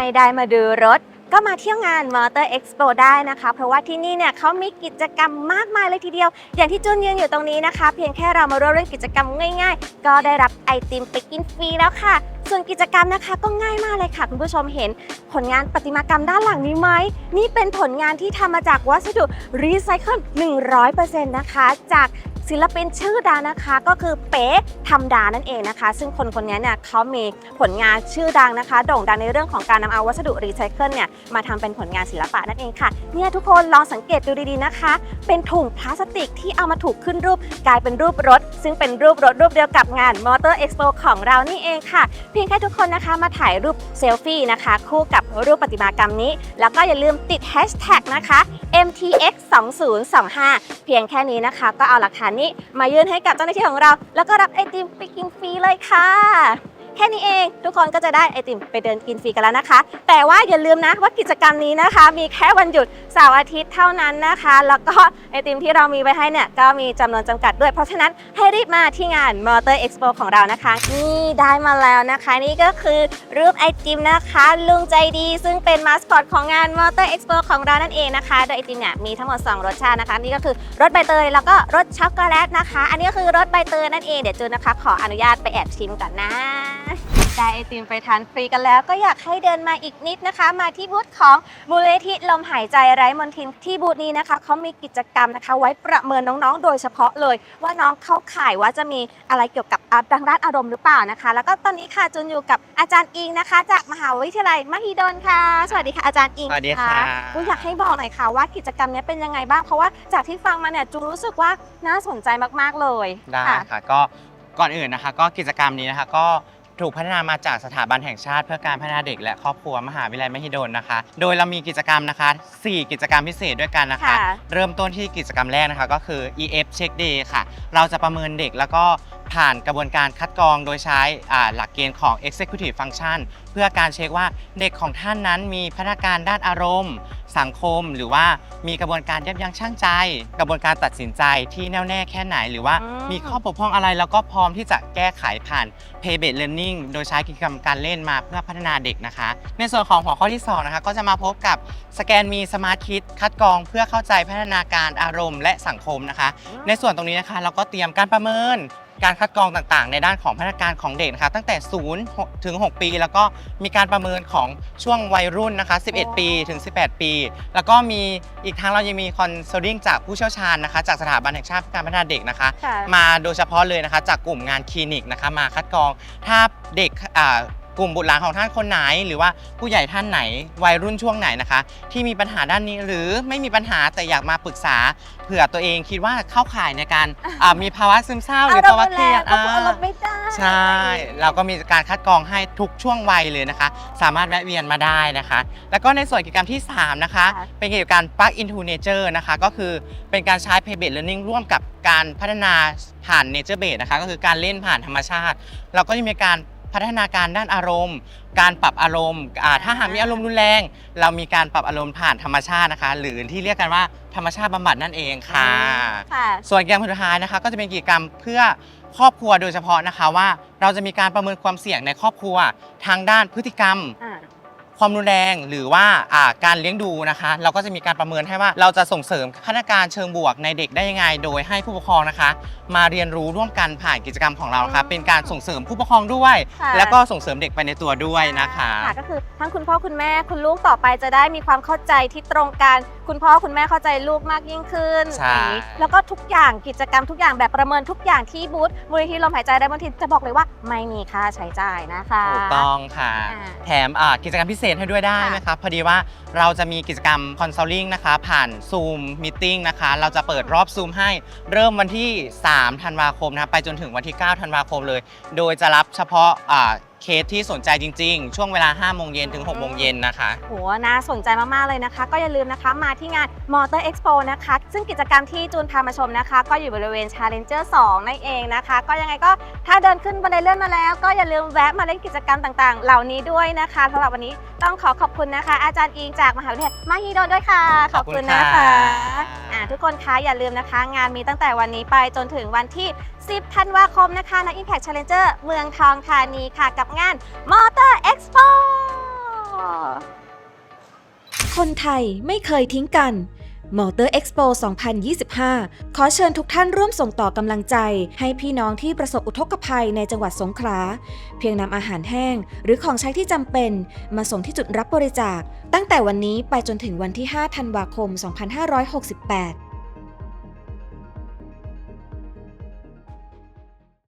ไม่ได้มาดูรถ ก็มาเที่ยวงาน Motor Expo ได้นะคะ เพราะว่าที่นี่เนี่ยเขามีกิจกรรมมากมายเลยทีเดียว อย่างที่จุนยืนอยู่ตรงนี้นะคะ เพียงแค่เรามาร่วมเล่นกิจกรรมง่าย ๆ ก็ได้รับไอติมไปกินฟรีแล้วค่ะ ส่วนกิจกรรมนะคะก็ง่ายมากเลยค่ะ คุณผู้ชมเห็นผลงานประติมากรรมด้านหลังนี้ไหม นี่เป็นผลงานที่ทำมาจากวัสดุรีไซเคิล100%นะคะ จาก ศิลปินชื่อดังนะคะก็คือเป๊ทำดานั่นเองนะคะ ซึ่งคนคนนี้เนี่ยเขามีผลงานชื่อดังนะคะ โด่งดังในเรื่องของการนำเอาวัสดุรีไซเคิลเนี่ยมาทำเป็นผลงานศิลปะนั่นเองค่ะเนี่ยทุกคนลองสังเกตดูดีๆนะคะ เป็นถุงพลาสติกที่เอามาถูกขึ้นรูปกลายเป็นรูปรถ ซึ่งเป็นรูปรถรูปเดียวกับงาน Motor Expo ของเรานี่เองค่ะ เพียงแค่ทุกคนนะคะมาถ่ายรูปเซลฟี่นะคะ คู่กับรูปประติมากรรมนี้ แล้วก็อย่าลืมติด Hashtag นะคะ MTX 2025เพียงแค่นี้นะคะ ก็เอาหลักฐานนี้มายื่นให้กับเจ้าหน้าที่ของเรา แล้วก็รับไอติมไปกินฟรีเลยค่ะ แค่นี้เอง ทุกคนก็จะได้ไอติมไปเดินกินฟรีกันแล้วนะคะ แต่ว่าอย่าลืมนะว่ากิจกรรมนี้นะคะ มีแค่วันหยุดเสาร์อาทิตย์เท่านั้นนะคะ แล้วก็ไอติมที่เรามีไว้ให้เนี่ยก็มีจำนวนจำกัดด้วย เพราะฉะนั้นให้รีบมาที่งาน Motor Expo ของเรานะคะ นี่ได้มาแล้วนะคะ นี่ก็คือรูปไอติมนะคะ ลุงใจดี ซึ่งเป็นมาสคอตของงาน Motor Expo ของเรานั่นเองนะคะ โดยไอติมเนี่ยมีทั้งหมด 2 รสชาตินะคะ นี่ก็คือรสใบเตยแล้วก็รสช็อกโกแลตนะคะ อันนี้ก็คือรสใบเตยนั่นเองเดี๋ยวจูนนะคะ ขออนุญาตไปแอบชิมก่อนนะได้ไอติมไปทานฟรีกันแล้วก็อยากให้เดินมาอีกนิดนะคะ มาที่บูธของมูลนิธิลมหายใจไร้มนทินที่บูธนี้นะคะเขามีกิจกรรมนะคะ ไว้ประเมินน้องๆ โดยเฉพาะเลย ว่าน้องเข้าข่ายว่าจะมีอะไรเกี่ยวกับอาทางด้านอารมณ์หรือเปล่านะคะ แล้วก็ตอนนี้ค่ะจุนอยู่กับอาจารย์อิงนะคะ จากมหาวิทยาลัยมหิดลค่ะ สวัสดีค่ะอาจารย์อิงสวัสดีค่ะอุ๊ยอยากให้บอกหน่อยค่ะว่ากิจกรรมนี้เป็นยังไงบ้างเพราะว่าจากที่ฟังมาเนี่ยจูนรู้สึกว่าน่าสนใจมากๆเลยได้ค่ะค่ะก็ก่อนอื่นนะคะ ก็กิจกรรมนี้นะคะก็ ถูกพัฒนามาจากสถาบันแห่งชาติ เพื่อการพัฒนาเด็กและครอบครัวมหาวิทยาลัยมหิดลนะคะ โดยเรามีกิจกรรมนะคะ 4 กิจกรรมพิเศษด้วยกันนะคะ ค่ะ เริ่มต้นที่กิจกรรมแรกนะคะก็คือ EF Check Day ค่ะ เราจะประเมินเด็กแล้วก็ ผ่านกระบวนการคัดกรองโดยใช้อ่าหลักเกณฑ์ของ Executive Function เพื่อการเช็คว่าเด็กของท่านนั้นมีพัฒนาการด้านอารมณ์ สังคม หรือว่ามีกระบวนการยับยั้งชั่งใจ กระบวนการตัดสินใจที่แน่วแน่แค่ไหน หรือว่าอืมมีข้อบกพร่องอะไรแล้วก็พร้อมที่จะแก้ไขผ่าน Pay Based Learning โดยใช้กิจกรรมการเล่นมาเพื่อพัฒนาเด็กนะคะ ในส่วนของหัวข้อที่2นะคะก็จะมาพบกับสแกนมีสมาร์ทคิดคัดกรองเพื่อเข้าใจพัฒนาการอารมณ์ และสังคมนะคะ ในส่วนตรงนี้นะคะ เราก็เตรียมการประเมิน การคัดกรองต่างๆ ในด้านของพัฒนาการของเด็กนะคะตั้งแต่0ถึง 6 ปี แล้วก็มีการประเมินของช่วงวัยรุ่นนะคะ 11 ปีถึง 18 ปี แล้วก็มีอีกทั้งเรายังมีคอนซัลทิงจากผู้เชี่ยวชาญนะคะ จากสถาบันแห่งชาติเพื่อการพัฒนาเด็กนะคะค่ะมาโดยเฉพาะเลยนะคะ จากกลุ่มงานคลินิกนะคะมาคัดกรองถ้าเด็กอ่า กลุ่มบุตรหลานของท่านคนไหน หรือว่าผู้ใหญ่ท่านไหนวัยรุ่นช่วงไหนนะคะ ที่มีปัญหาด้านนี้หรือไม่มีปัญหาแต่อยากมาปรึกษาเผื่อตัวเองคิดว่าเข้าข่ายในการอ่ามีภาวะซึมเศร้าหรือภาวะเครียดอารมณ์รุนแรงก็อ่าอารมณ์ไม่ได้ใช่ เราก็มีการคัดกรองให้ทุกช่วงวัยเลยนะคะ สามารถแวะเวียนมาได้นะคะ แล้วก็ในส่วนกิจกรรมที่ 3 นะคะค่ะเป็นกิจกรรม Plug into Nature นะคะ ก็คือเป็นการใช้ Play Based Learning ร่วมกับการพัฒนาผ่าน Nature Based นะคะ ก็คือการเล่นผ่านธรรมชาติ เราก็จะมีการ พัฒนาการด้านอารมณ์ การปรับอารมณ์อ่าถ้าหากมีอารมณ์รุนแรง เรามีการปรับอารมณ์ผ่านธรรมชาตินะคะ หรือที่เรียกกันว่าธรรมชาติบำบัดนั่นเองค่ะ ค่ะ ส่วนกิจกรรมสุดท้ายนะคะ ก็จะเป็นกิจกรรมเพื่อครอบครัวโดยเฉพาะนะคะว่า เราจะมีการประเมินความเสี่ยงในครอบครัวทางด้านพฤติกรรม อ่า ความรุนแรงหรือว่าอ่าการเลี้ยงดูนะคะ เราก็จะมีการประเมินให้ว่าเราจะส่งเสริมพัฒนาการเชิงบวกในเด็กได้ยังไง โดยให้ผู้ปกครองนะคะ มาเรียนรู้ร่วมกันผ่านกิจกรรมของเรานะคะเป็นการส่งเสริมผู้ปกครองด้วย ค่ะ แล้วก็ส่งเสริมเด็กไปในตัวด้วยนะคะ ค่ะก็คือทั้งคุณพ่อคุณแม่คุณลูกต่อไปจะได้มีความเข้าใจที่ตรงกัน คุณพ่อคุณแม่เข้าใจลูกมากยิ่งขึ้นใช่ อย่างนี้แล้วก็ทุกอย่างกิจกรรมทุกอย่างแบบประเมินทุกอย่างที่บูธมูลนิธิลมหายใจได้บางทีจะบอกเลยว่าไม่มีค่าใช้จ่ายนะคะ ถูกต้องค่ะ อ่าแถมอ่ากิจกรรมพิเศษให้ด้วยได้ค่ะไหมครับพอดีว่าเราจะมีกิจกรรมคอนซัลทิงนะคะผ่าน Zoom Meeting นะคะ เราจะเปิดรอบ Zoom ให้เริ่มวันที่ 3 ธันวาคมนะคะไปจนถึงวันที่ 9 ธันวาคมเลย โดยจะรับเฉพาะอ่า เคสที่สนใจจริง ๆ ช่วงเวลา5โมงเย็นถึง6โมงเย็นนะคะ โหน่าสนใจมาก ๆ เลยนะคะ ก็อย่าลืมนะคะมาที่งาน Motor Expo นะคะ ซึ่งกิจกรรมที่จูนพามาชมนะคะ ก็อยู่บริเวณ Challenger 2 นั่นเองนะคะ ก็ยังไงก็ถ้าเดินขึ้นบันไดเลื่อนมาแล้ว ก็อย่าลืมแวะมาเล่นกิจกรรมต่าง ๆ เหล่านี้ด้วยนะคะสำหรับวันนี้ต้องขอขอบคุณนะคะ อาจารย์อิงจากมหาวิทยาลัยมหิดลด้วยค่ะ ขอบคุณนะคะข่าทุกคนคะอย่าลืมนะคะ งานมีตั้งแต่วันนี้ไปจนถึงวันที่ 10 ธันวาคมนะคะณ Impact Challenger เมืองทองธานีค่ะกับงาน Motor Expo คนไทยไม่เคยทิ้งกัน มอเตอร์เอ็กซ์โป2025 ขอเชิญทุกท่านร่วมส่งต่อกำลังใจ ให้พี่น้องที่ประสบอุทกภัยในจังหวัดสงขลา เพียงนำอาหารแห้ง หรือของใช้ที่จำเป็น มาส่งที่จุดรับบริจาค ตั้งแต่วันนี้ไปจนถึงวันที่ 5 ธันวาคม 2568